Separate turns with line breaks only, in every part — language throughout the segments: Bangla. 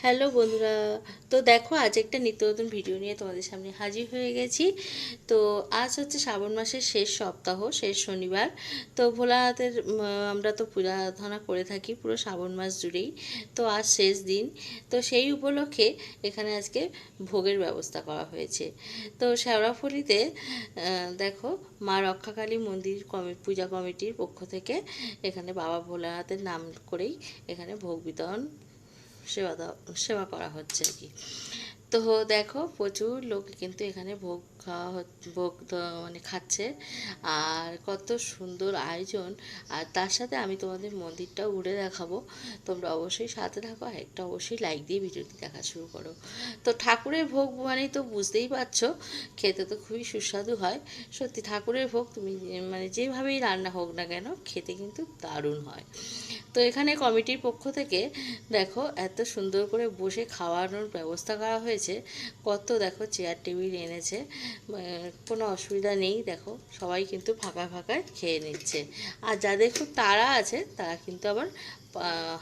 হ্যালো বন্ধুরা তো দেখো আজ একটা নিত্য নতুন ভিডিও নিয়ে তোমাদের সামনে হাজির হয়ে গেছি। তো আজ হচ্ছে শ্রাবণ মাসের শেষ সপ্তাহ শেষ শনিবার। তো উম, আমরা তো পূজা আরাধনা করে থাকি পুরো শ্রাবণ মাস জুড়েই। তো আজ শেষ দিন। তো সেই উপলক্ষে এখানে আজকে ভোগের ব্যবস্থা করা হয়েছে। তো শেওড়াফুলিতে আহ, দেখো মা রক্ষাকালী মন্দির কমি পূজা কমিটির পক্ষ থেকে এখানে বাবা ভোলানাথের নাম করেই এখানে ভোগ বিতরণ সেবা সেবা করা হচ্ছে আর কি। তো দেখো প্রচুর লোক কিন্তু এখানে ভোগ খাওয়া ভোগ মানে খাচ্ছে। আর কত সুন্দর আয়োজন। আর তার সাথে আমি তোমাদের মন্দিরটাও ঘুরে দেখাবো। তোমরা অবশ্যই সাথে থাকো। আর একটা অবশ্যই লাইক দিয়ে ভিডিওটি দেখা শুরু করো। তো ঠাকুরের ভোগ মানেই তো বুঝতেই পারছ, খেতে তো খুবই সুস্বাদু হয়। সত্যি ঠাকুরের ভোগ তুমি মানে যেভাবেই রান্না হোক না কেন, খেতে কিন্তু দারুণ হয়। তো এখানে কমিটির পক্ষ থেকে, দেখো, এত সুন্দর করে বসে খাওয়ানোর ব্যবস্থা করা হয়েছে। কত, দেখো চেয়ার টেবিল এনেছে। কোনো অসুবিধা নেই, দেখো, সবাই কিন্তু ফাঁকা ফাঁকায় খেয়ে নিচ্ছে। আর যাদের খুব তাড়া আছে, তারা কিন্তু আবার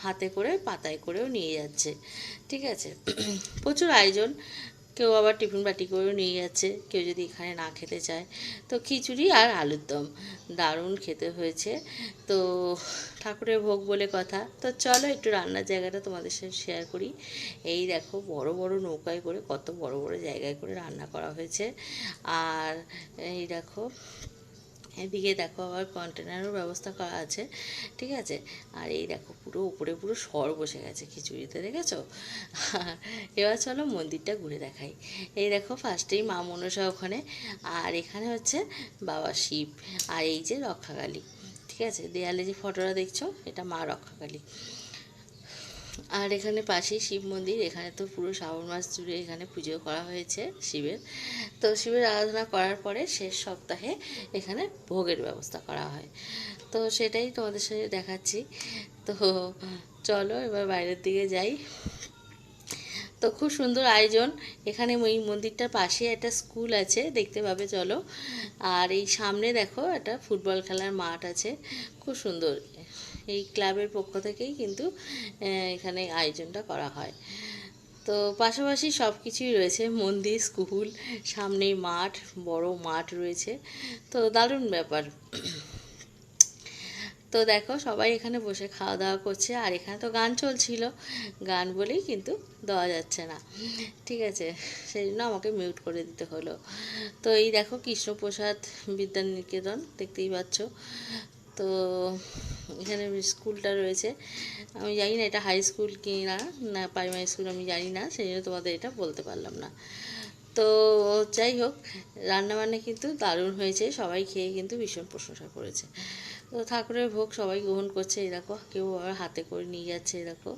হাতে করে পাতায় করেও নিয়ে যাচ্ছে। ঠিক আছে? প্রচুর আয়োজন। কেউ আবার টিফিন বাটি করেও নিয়ে যাচ্ছে কেউ যদি এখানে না খেতে চায়। তো খিচুড়ি আর আলুর দম, দারুণ খেতে হয়েছে। তো ঠাকুরের ভোগ বলে কথা। তো চলো একটু রান্নার জায়গাটা তোমাদের সাথে শেয়ার করি। এই দেখো, বড় বড় নৌকায় করে কত বড় বড় জায়গায় করে রান্না করা হয়েছে। আর এই দেখো এদিকে দেখো আবার কন্টেনারও ব্যবস্থা করা আছে, ঠিক আছে? আর এই দেখো পুরো উপরে পুরো সর বসে গেছে খিচুড়িতে, দেখেছ? আর এবার চলো মন্দিরটা ঘুরে দেখাই। এই দেখো ফার্স্টেই মা মনসা ওখানে, আর এখানে হচ্ছে বাবা শিব, আর এই যে রক্ষাকালী, ঠিক আছে? দেয়ালে যে ফটোটা দেখছ, এটা মা রক্ষাকালী। আর এখানে পাশেই শিব মন্দির, এখানে তো পুরো শ্রাবণ মাস জুড়ে এখানে পুজো করা হয়েছে শিবের। তো শিবের আরাধনা করার পরে শেষ সপ্তাহে এখানে ভোগের ব্যবস্থা করা হয়। তো সেটাই তোমাদের সাথে দেখাচ্ছি। তো চলো এবার বাইরের দিকে যাই। তো খুব সুন্দর আয়োজন। এখানে এই মন্দিরটার পাশে একটা স্কুল আছে, দেখতে পাবে, চলো। আর এই সামনে দেখো একটা ফুটবল খেলার মাঠ আছে। খুব সুন্দর। এই ক্লাবের পক্ষ থেকেই কিন্তু এখানে আয়োজনটা করা হয়। তো পাশাপাশি সব কিছুই রয়েছে, মন্দির, স্কুল সামনেই মাঠ, বড় মাঠ রয়েছে। তো দারুণ ব্যাপার। তো দেখো, সবাই এখানে বসে খাওয়া দাওয়া করছে, আর এখানে তো গান চলছিল। গান বলেই কিন্তু দেওয়া যাচ্ছে না। ঠিক আছে সেই জন্য আমাকে মিউট করে দিতে হলো। তো এই দেখো, কৃষ্ণপ্রসাদ বিদ্যানিকেতন, দেখতেই পাচ্ছ। তো এখানে স্কুলটা রয়েছে। আমি জানি না এটা হাই স্কুল কি না না প্রাইমারি স্কুল আমি জানি না সেই জন্য তোমাদের এটা বলতে পারলাম না। তো যাই হোক, রান্নাবান্না কিন্তু দারুণ হয়েছে, সবাই খেয়ে কিন্তু ভীষণ প্রশংসা করেছে। তো ঠাকুরের ভোগ সবাই গ্রহণ করছে দেখো, কেউ আবার হাতে করে নিয়ে যাচ্ছে দেখো।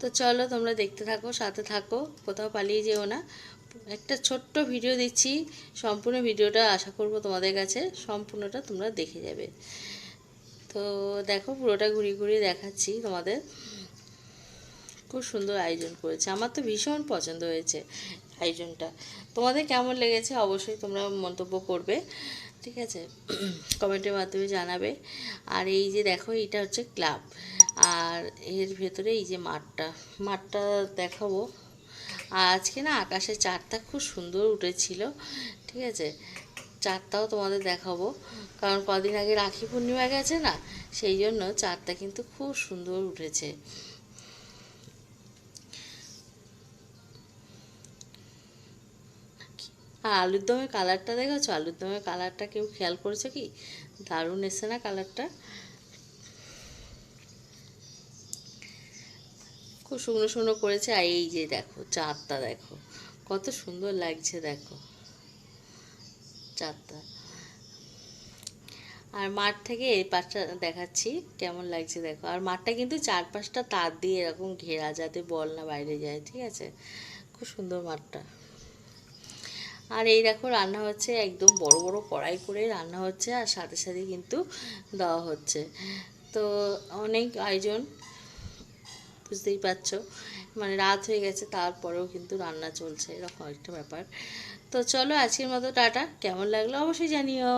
তো চলো তোমরা দেখতে থাকো, সাথে থাকো, কোথাও পালিয়ে যেও না। একটা ছোট্ট ভিডিও দিচ্ছি। সম্পূর্ণ ভিডিওটা আশা করব তোমাদের কাছে সম্পূর্ণটা তোমরা দেখে যাবে। তো দেখো পুরোটা ঘুরিয়ে ঘুরিয়ে দেখাচ্ছি তোমাদের। খুব সুন্দর আয়োজন করেছে। আমার তো ভীষণ পছন্দ হয়েছে আয়োজনটা। তোমাদের কেমন লেগেছে অবশ্যই তোমরা মন্তব্য করবে, ঠিক আছে? কমেন্টের মাধ্যমে জানাবে। আর এই যে দেখো, এইটা হচ্ছে ক্লাব। আর এর ভেতরে এই যে মাঠটা মাঠটা দেখাবো। আর আজকে না আকাশে চারটা খুব সুন্দর উঠেছিল, ঠিক আছে? চারটাও তোমাদের দেখাবো। কারণ কদিন আগে রাখি পূর্ণিমা গেছে না, সেই জন্য চারটা কিন্তু খুব সুন্দর উঠেছে। আর আলুর দমের কালারটা দেখেছ? আলুর দমের কালারটা কেউ খেয়াল করেছ কি? দারুণ এসছে না কালারটা খুব শুকনো শুকনো করেছে। আর এই যে দেখো, চাঁদটা দেখো, কত সুন্দর লাগছে দেখো। চাঁদটা। আর মাঠ থেকে এই পাশটা দেখাচ্ছি, কেমন লাগছে দেখো। আর মাঠটা কিন্তু চার পাঁচটা তার দিয়ে এরকম ঘেরা, যাতে বল না বাইরে যায়, ঠিক আছে? খুব সুন্দর মাঠটা। আর এই দেখো, রান্না হচ্ছে একদম বড় বড় কড়াই করে রান্না হচ্ছে, আর সাথে সাথে কিন্তু দেওয়া হচ্ছে। তো অনেক আয়োজন বুঝতেই পারছ। মানে রাত হয়ে গেছে, তারপরেও কিন্তু রান্না চলছে, এরকম একটা ব্যাপার। তো চলো আজকের মতো টাটা, কেমন লাগল অবশ্যই জানিও।